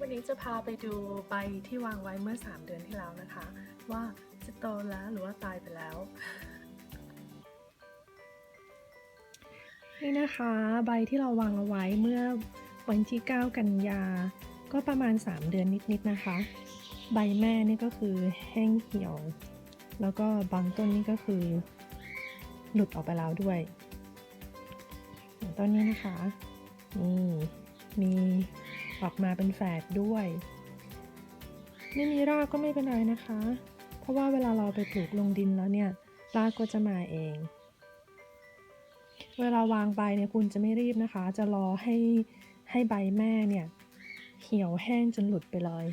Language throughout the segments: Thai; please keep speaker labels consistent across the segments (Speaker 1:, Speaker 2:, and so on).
Speaker 1: วันนี้จะพาไปดูใบที่วางไว้เมื่อ 3 เดือนที่แล้วนะคะ ว่าจะโตแล้วหรือว่าตายไปแล้ว นี่นะคะใบที่เราวางเอาไว้เมื่อวันที่ 9 กันยา ก็ประมาณ 3 เดือนนิดๆนะคะ ใบแม่นี่ก็คือแห้งเหี่ยว แล้วก็บางต้นนี่ก็คือ หลุดออกไปแล้วด้วยต้นนี้นะคะนี่ ออกมาเป็นแฝดด้วย ไม่มีรากก็ไม่เป็นไรนะคะ เพราะว่าเวลาเราไปปลูกลงดินแล้วเนี่ยรากก็จะมาเอง เวลาวางใบเนี่ยคุณจะไม่รีบนะคะ จะรอให้ให้ใบแม่เนี่ยเหี่ยวแห้งจนหลุดไปเลย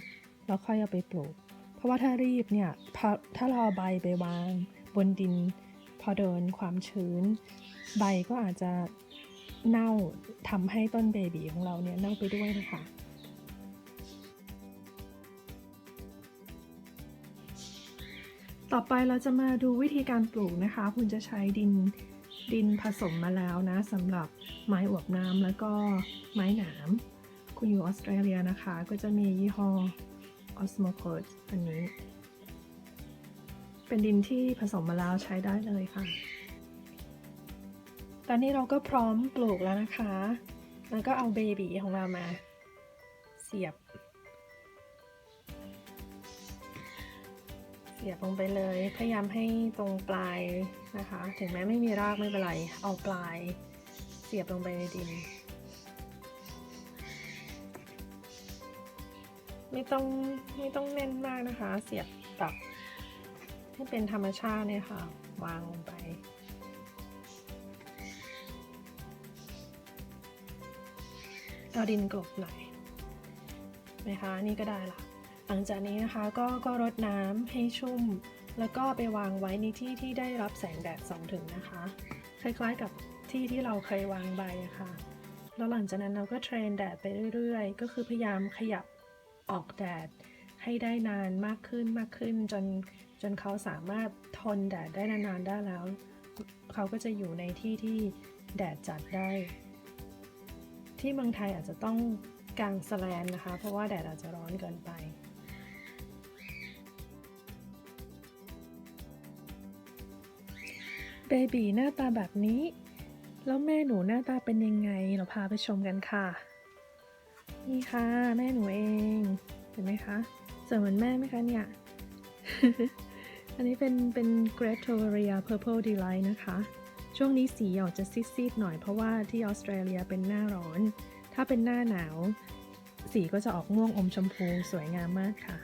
Speaker 1: แล้วค่อยเอาไปปลูก เพราะว่าถ้ารีบเนี่ยถ้าเราเอาใบไปวางบนดิน พอโดนความชื้น ใบก็อาจจะเน่าทำให้ต้นเบบีของเราเนี่ยเน่าไปด้วยนะคะ ต่อไปเราจะมาดูวิธีการปลูกนะคะ คุณจะใช้ดินดินผสมมาแล้วนะสำหรับไม้อวบน้ำแล้วก็ไม้หนาม คุณอยู่ออสเตรเลียนะคะ ก็จะมียี่ห้อ Osmocote อันนี้ เป็นดินที่ผสมมาแล้วใช้ได้เลยค่ะ ตอนนี้เราก็พร้อมปลูกแล้วนะคะ แล้วก็เอาเบบีของเรามาเสียบ สียบลงไปเลย พยายามให้ตรงปลายนะคะ ถึงแม้ไม่มีรากไม่เป็นไร เอาปลายเสียบลงไปในดิน ไม่ต้องไม่ต้องแน่นมากนะคะ เสียบแบบให้เป็นธรรมชาติเนี่ยค่ะ วางลงไปเอาดินกลบหน่อยนะคะนี่ก็ได้ละ หลังจากนี้นะคะก็ก็รดน้ำให้ชุ่ม แล้วก็ไปวางไว้ในที่ที่ได้รับแสงแดดส่องถึงนะคะ คล้ายๆกับที่ที่เราเคยวางใบะค่ะ แล้วหลังจากนั้นเราก็เทรนแดดไปเรื่อยๆ ก็คือพยายามขยับออกแดดให้ได้นานมากขึ้นมากขึ้นจนจนเขาสามารถทนแดดได้นานๆได้แล้ว เขาก็จะอยู่ในที่ที่แดดจัดได้ ที่เมืองไทยอาจจะต้องกางสแลนนะคะ เพราะว่าแดดอาจจะร้อนเกินไป เบบีหน้าตาแบบนี้ แล้วแม่หนูหน้าตาเป็นยังไง เราพาไปชมกันค่ะ นี่ค่ะแม่หนูเอง เห็นไหมคะสวยเหมือนแม่ไหมคะเนี่ย อันนี้เป็นเป็น Great Toveria Purple Delight นะคะ ช่วงนี้สีออกจะซีดๆหน่อยเพราะว่าที่ออสเตรเลียเป็นหน้าร้อน ถ้าเป็นหน้าหนาว สีก็จะออกม่วงอมชมพูสวยงามมากค่ะ